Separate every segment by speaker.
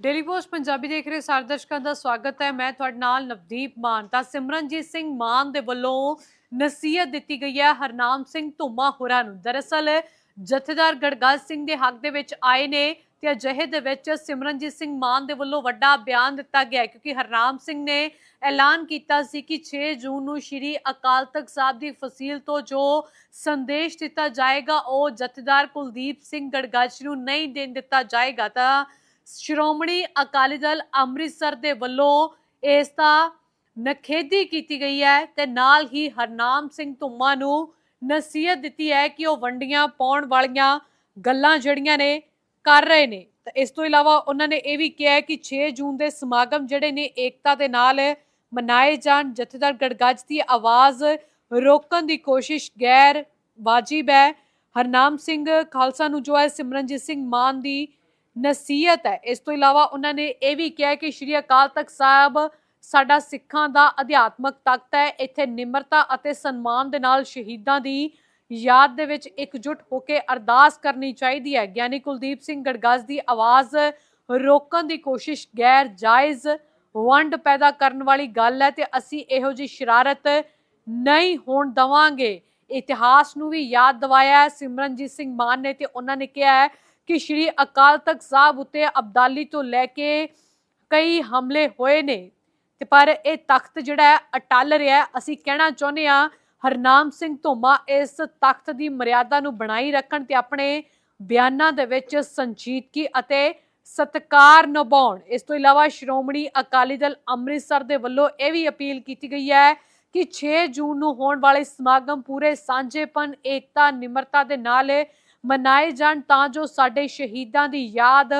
Speaker 1: Daily post Punjabi ਦੇਖ ਰਹੇ ਸਾਰੇ ਦਰਸ਼ਕਾਂ ਦਾ ਸਵਾਗਤ ਹੈ। ਮੈਂ ਤੁਹਾਡੇ ਨਾਲ ਨਵਦੀਪ ਮਾਨ ਤਾਂ ਸਿਮਰਨਜੀਤ ਸਿੰਘ ਮਾਨ ਦੇ ਵੱਲੋਂ ਨਸੀਹਤ ਦਿੱਤੀ ਗਈ ਹੈ। ਹਰਨਾਮ ਸਿੰਘ ਧੁੰਮਾ ਹੋਰਾਂ ਨੂੰ। ਦਰਅਸਲ ਜਥੇਦਾਰ ਗੜਗਾਜ ਸਿੰਘ ਦੇ ਹੱਕ ਦੇ ਵਿੱਚ ਆਏ ਨੇ ਤੇ ਅਜਿਹੇ ਦੇ ਵਿੱਚ ਸਿਮਰਨਜੀਤ ਸਿੰਘ ਮਾਨ ਦੇ ਵੱਲੋਂ ਵੱਡਾ ਬਿਆਨ ਦਿੱਤਾ ਗਿਆ ਕਿਉਂਕਿ ਹਰਨਾਮ ਸਿੰਘ ਨੇ ਐਲਾਨ ਕੀਤਾ ਸੀ ਕਿ 6 ਜੂਨ ਨੂੰ ਸ਼੍ਰੀ ਅਕਾਲ ਤਖਤ ਸਾਹਿਬ ਦੀ ਫਸੀਲ ਤੋਂ ਜੋ ਸੰਦੇਸ਼ ਦਿੱਤਾ ਜਾਏਗਾ, ਉਹ ਜਥੇਦਾਰ ਕੁਲਦੀਪ ਸਿੰਘ ਗੜਗਾਜ ਨੂੰ ਨਹੀਂ ਦੇਣ ਦਿੱਤਾ ਜਾਏਗਾ ਤਾਂ ਸ਼੍ਰੋਮਣੀ ਅਕਾਲੀ ਦਲ ਅੰਮ੍ਰਿਤਸਰ ਦੇ ਵੱਲੋਂ ਇਸ ਦਾ ਨਖੇਦੀ ਕੀਤੀ ਗਈ ਹੈ ਤੇ ਨਾਲ ਹੀ ਹਰਨਾਮ ਸਿੰਘ ਧੁੰਮਾ ਨੂੰ ਨਸੀਹਤ ਦਿੱਤੀ ਹੈ ਕਿ ਉਹ ਵੰਡੀਆਂ ਪਾਉਣ ਵਾਲੀਆਂ ਗੱਲਾਂ ਜਿਹੜੀਆਂ ਨੇ ਕਰ ਰਹੇ ਨੇ। ਤਾਂ ਇਸ ਤੋਂ ਇਲਾਵਾ ਉਹਨਾਂ ਨੇ ਇਹ ਵੀ ਕਿਹਾ ਹੈ ਕਿ 6 ਜੂਨ ਦੇ ਸਮਾਗਮ ਜਿਹੜੇ ਨੇ ਏਕਤਾ ਦੇ ਨਾਲ ਮਨਾਏ ਜਾਣ, ਜਥੇਦਾਰ ਗੜਗੱਜ ਦੀ ਆਵਾਜ਼ ਰੋਕਣ ਦੀ ਕੋਸ਼ਿਸ਼ ਗੈਰ ਵਾਜਿਬ ਹੈ। ਹਰਨਾਮ ਸਿੰਘ ਖਾਲਸਾ ਨੂੰ ਜੋ ਹੈ ਸਿਮਰਨਜੀਤ ਸਿੰਘ ਮਾਨ ਦੀ ਨਸੀਹਤ ਹੈ। ਇਸ ਤੋਂ ਇਲਾਵਾ ਉਹਨਾਂ ਨੇ ਇਹ ਵੀ ਕਿਹਾ ਕਿ ਸ਼੍ਰੀ ਅਕਾਲ ਤਖਤ ਸਾਹਿਬ ਸਾਡਾ ਸਿੱਖਾਂ ਦਾ ਅਧਿਆਤਮਕ ਤਖਤ ਹੈ। ਇੱਥੇ ਨਿਮਰਤਾ ਅਤੇ ਸਨਮਾਨ ਦੇ ਨਾਲ ਸ਼ਹੀਦਾਂ ਦੀ ਯਾਦ ਦੇ ਵਿੱਚ ਇਕਜੁੱਟ ਹੋ ਕੇ ਅਰਦਾਸ ਕਰਨੀ ਚਾਹੀਦੀ ਹੈ। ਗਿਆਨੀ ਕੁਲਦੀਪ ਸਿੰਘ ਗੜਗਾਸ ਦੀ ਆਵਾਜ਼ ਰੋਕਣ ਦੀ ਕੋਸ਼ਿਸ਼ ਗੈਰ ਜਾਇਜ਼ ਵੰਡ ਪੈਦਾ ਕਰਨ ਵਾਲੀ ਗੱਲ ਹੈ ਤੇ ਅਸੀਂ ਇਹੋ ਜੀ ਸ਼ਰਾਰਤ ਨਹੀਂ ਹੋਣ ਦਵਾਂਗੇ। ਇਤਿਹਾਸ ਨੂੰ ਵੀ ਯਾਦ ਦਿਵਾਇਆ ਸਿਮਰਨਜੀਤ ਸਿੰਘ ਮਾਨ ਨੇ ਤੇ ਉਹਨਾਂ ਨੇ ਕਿਹਾ ਹੈ ਕਿ ਸ਼੍ਰੀ ਅਕਾਲ ਤਖਤ ਸਾਹਿਬ ਉੱਤੇ ਅਬਦਾਲੀ ਤੋਂ ਲੈ ਕੇ ਕਈ ਹਮਲੇ ਹੋਏ ਨੇ। ਤੇ ਪਰ ਇਹ ਤਖਤ ਜਿਹੜਾ ਹੈ, ਅਟਲ ਰਿਹਾ ਅਸੀਂ ਕਹਿਣਾ ਚਾਹੁੰਦੇ ਆ ਹਰਨਾਮ ਸਿੰਘ ਧੋਮਾ ਇਸ ਤਖਤ ਦੀ ਮਰਿਆਦਾ ਨੂੰ ਬਣਾਈ ਰੱਖਣ ਤੇ ਆਪਣੇ ਬਿਆਨਾਂ ਦੇ ਵਿੱਚ ਸੰਜੀਦਗੀ ਅਤੇ ਸਤਕਾਰ ਨਿਭਾਉਣ। ਇਸ ਤੋਂ ਇਲਾਵਾ ਸ਼੍ਰੋਮਣੀ ਅਕਾਲੀ ਦਲ ਅੰਮ੍ਰਿਤਸਰ ਦੇ ਵੱਲੋਂ ਇਹ ਵੀ ਅਪੀਲ ਕੀਤੀ ਗਈ ਹੈ ਕਿ 6 ਜੂਨ ਨੂੰ ਹੋਣ ਵਾਲੇ ਸਮਾਗਮ ਪੂਰੇ ਸਾਂਝੇਪਨ, ਏਕਤਾ, ਨਿਮਰਤਾ ਦੇ ਨਾਲ ਮਨਾਏ ਜਾਣ ਤਾਂ ਜੋ ਸਾਡੇ ਸ਼ਹੀਦਾਂ ਦੀ ਯਾਦ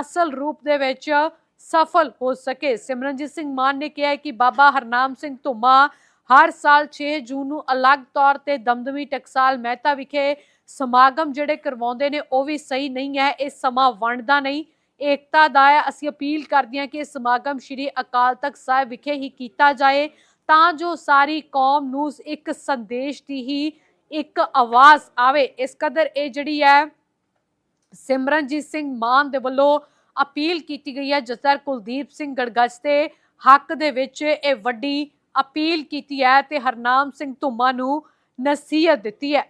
Speaker 1: ਅਸਲ ਰੂਪ ਦੇ ਵਿੱਚ ਸਫਲ ਹੋ ਸਕੇ। ਸਿਮਰਨਜੀਤ ਸਿੰਘ ਮਾਨ ਨੇ ਕਿਹਾ ਕਿ ਬਾਬਾ ਹਰਨਾਮ ਸਿੰਘ ਧੁੰਮਾ ਹਰ ਸਾਲ 6 ਜੂਨ ਨੂੰ ਅਲੱਗ ਤੌਰ ਤੇ ਦਮਦਮੀ ਟਕਸਾਲ ਮਹਿਤਾ ਵਿਖੇ ਸਮਾਗਮ ਜਿਹੜੇ ਕਰਵਾਉਂਦੇ ਨੇ, ਉਹ ਵੀ ਸਹੀ ਨਹੀਂ ਹੈ, ਇਹ ਸਮਾਂ ਵੰਡਦਾ ਨਹੀਂ। ਏਕਤਾ ਦਾ ਹੈ। ਅਸੀਂ ਅਪੀਲ ਕਰਦੇ ਹਾਂ ਕਿ ਇਹ ਸਮਾਗਮ ਸ਼੍ਰੀ ਅਕਾਲ ਤਖਤ ਸਾਹਿਬ ਵਿਖੇ ਹੀ ਕੀਤਾ ਜਾਏ, ਤਾਂ ਜੋ ਸਾਰੀ ਕੌਮ ਨੂੰ ਇੱਕ ਸੰਦੇਸ਼ ਦੀ ਹੀ ਇੱਕ ਆਵਾਜ਼ ਆਵੇ, ਇਸ ਕਦਰ ਇਹ ਜਿਹੜੀ ਹੈ, ਸਿਮਰਨਜੀਤ ਸਿੰਘ ਮਾਨ ਦੇ ਵੱਲੋਂ ਅਪੀਲ ਕੀਤੀ ਗਈ ਹੈ। ਜਸਰ ਕੁਲਦੀਪ ਸਿੰਘ ਗੜਗੱਜ ਦੇ ਹੱਕ ਦੇ ਵਿੱਚ ਇਹ ਵੱਡੀ ਅਪੀਲ ਕੀਤੀ ਹੈ ਤੇ ਹਰਨਾਮ ਸਿੰਘ ਧੁੰਮਾ ਨੂੰ ਨਸੀਹਤ ਦਿੱਤੀ ਹੈ।